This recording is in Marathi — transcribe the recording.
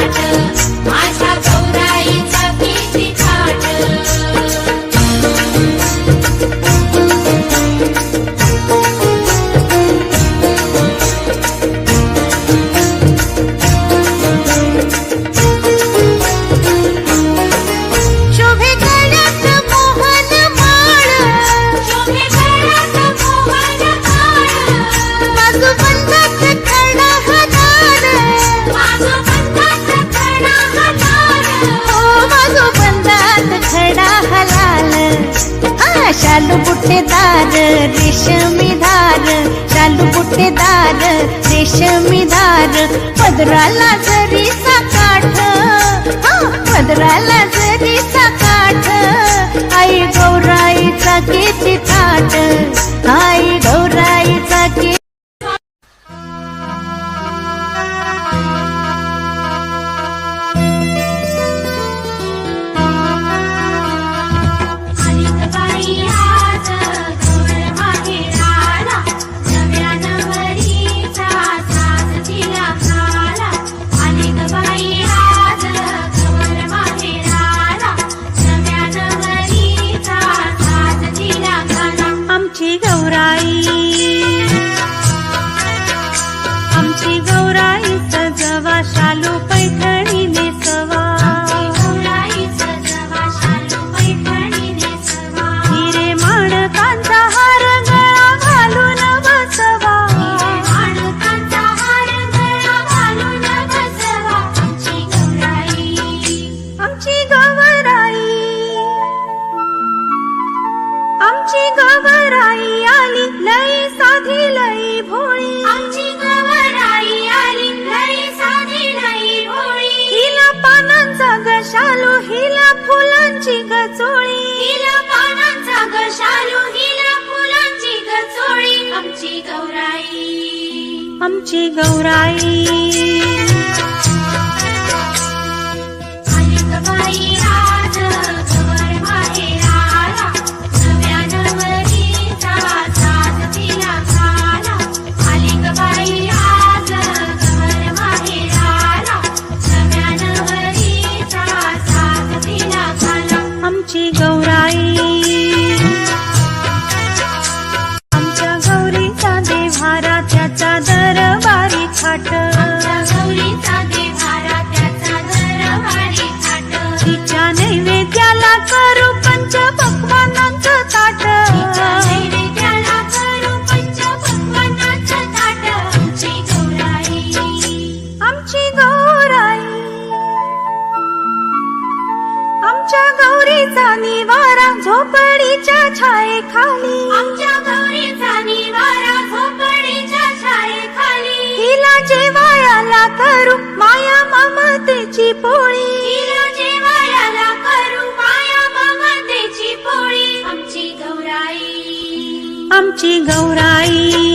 my शालू बुट्टेदार रेशमी धार. शालू बुट्टेदार रेशमी धार. पदराला जरी साठ पदराला जरी साठ आई गो आमची गवराई आली लई साधी लई भोळी. आमची गवराई आली लई साधी लई भोळी. हिला पानांचा गशालू हिला फुलांची गचोळी हिला पानांचा हिला फुलांची आमची गौराई आमची गौराय झोपडीच्या छाये खाली आमच्या गौरीचा निवारा झोपडीच्या छाये हिला जेवायाला करू माया ममतेची पोळी. पोळी. आमची गौराई. आमची गौराई.